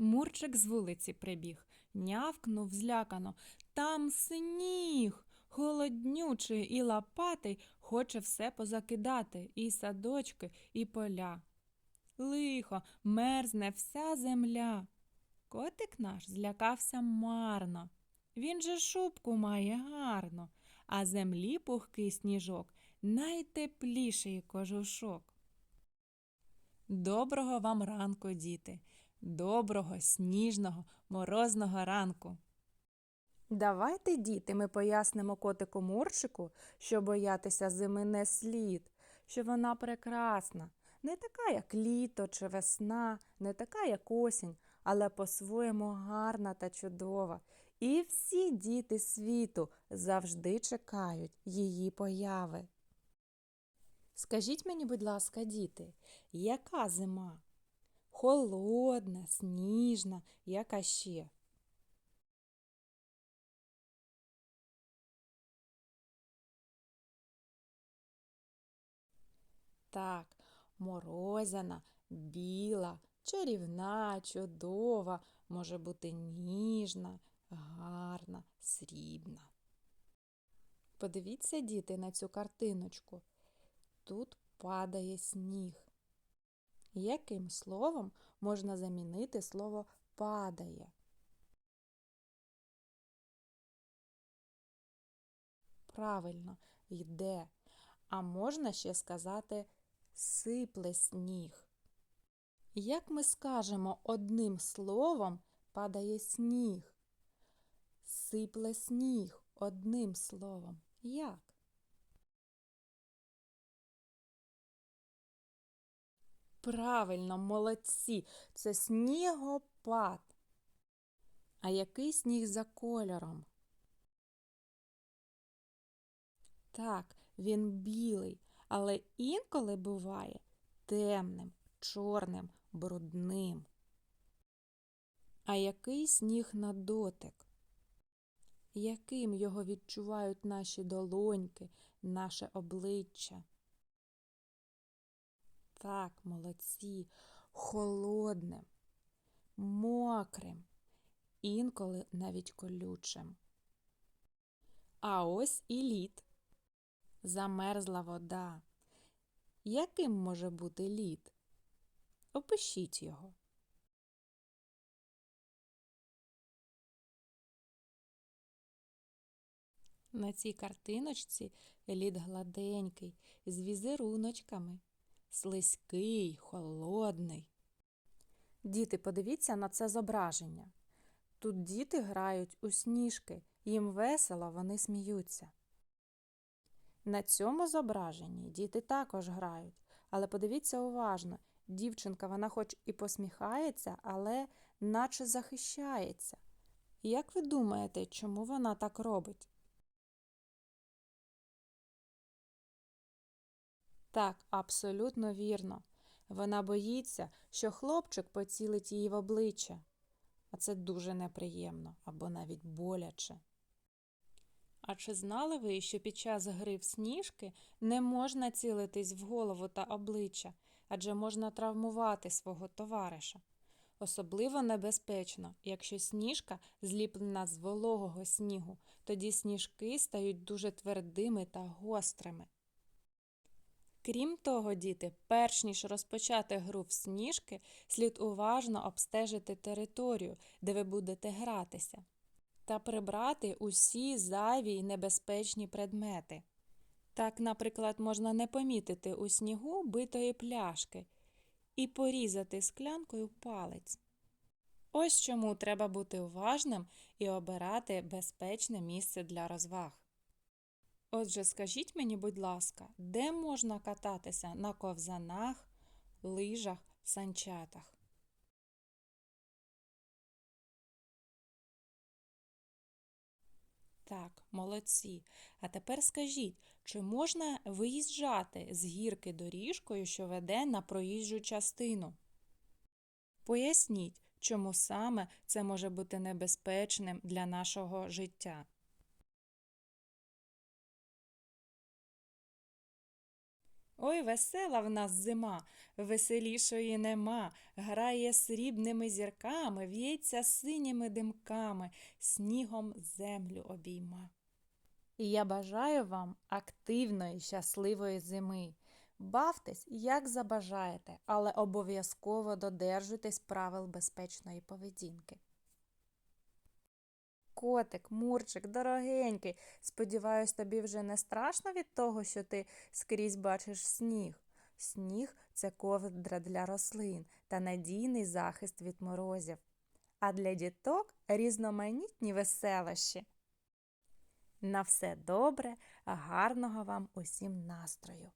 Мурчик з вулиці прибіг, нявкнув злякано. Там сніг, холоднючий і лопатий, хоче все позакидати, і садочки, і поля. Лихо, мерзне вся земля. Котик наш злякався марно. Він же шубку має гарно, а землі пухкий сніжок, найтепліший кожушок. Доброго вам ранку, діти, доброго, сніжного, морозного ранку. Давайте, діти, ми пояснимо котику Мурчику, що боятися зими не слід, що вона прекрасна, не така, як літо чи весна, не така, як осінь, але по-своєму гарна та чудова. І всі діти світу завжди чекають її появи. Скажіть мені, будь ласка, діти, яка зима? Холодна, сніжна, яка ще? Так, морозяна, біла, чарівна, чудова, може бути ніжна, гарна, срібна. Подивіться, діти, на цю картиночку. Тут падає сніг. Яким словом можна замінити слово падає? Правильно, йде. А можна ще сказати сипле сніг. Як ми скажемо одним словом падає сніг? Сипле сніг одним словом. Як? Правильно, молодці. Це снігопад. А який сніг за кольором? Так, він білий, але інколи буває темним, чорним, брудним. А який сніг на дотик? Яким його відчувають наші долоньки, наше обличчя? Так, молодці, холодним, мокрим, інколи навіть колючим. А ось і лід. Замерзла вода. Яким може бути лід? Опишіть його. На цій картиночці лід гладенький, з візеруночками, слизький, холодний. Діти, подивіться на це зображення. Тут діти грають у сніжки, їм весело, вони сміються. На цьому зображенні діти також грають, але подивіться уважно, дівчинка вона хоч і посміхається, але наче захищається. Як ви думаєте, чому вона так робить? Так, абсолютно вірно. Вона боїться, що хлопчик поцілить її в обличчя, а це дуже неприємно або навіть боляче. А чи знали ви, що під час гри в сніжки не можна цілитись в голову та обличчя, адже можна травмувати свого товариша? Особливо небезпечно, якщо сніжка зліплена з вологого снігу, тоді сніжки стають дуже твердими та гострими. Крім того, діти, перш ніж розпочати гру в сніжки, слід уважно обстежити територію, де ви будете гратися, та прибрати усі зайві й небезпечні предмети. Так, наприклад, можна не помітити у снігу битої пляшки і порізати склянкою палець. Ось чому треба бути уважним і обирати безпечне місце для розваг. Отже, скажіть мені, будь ласка, де можна кататися на ковзанах, лижах, санчатах? Так, молодці. А тепер скажіть, чи можна виїжджати з гірки доріжкою, що веде на проїжджу частину? Поясніть, чому саме це може бути небезпечним для нашого життя. Ой, весела в нас зима, веселішої нема, грає срібними зірками, в'ється синіми димками, снігом землю обійма. І я бажаю вам активної, щасливої зими. Бавтесь, як забажаєте, але обов'язково додержуйтесь правил безпечної поведінки. Котик, Мурчик, дорогенький, сподіваюсь, тобі вже не страшно від того, що ти скрізь бачиш сніг. Сніг це ковдра для рослин та надійний захист від морозів. А для діток різноманітні веселощі. На все добре, гарного вам усім настрою!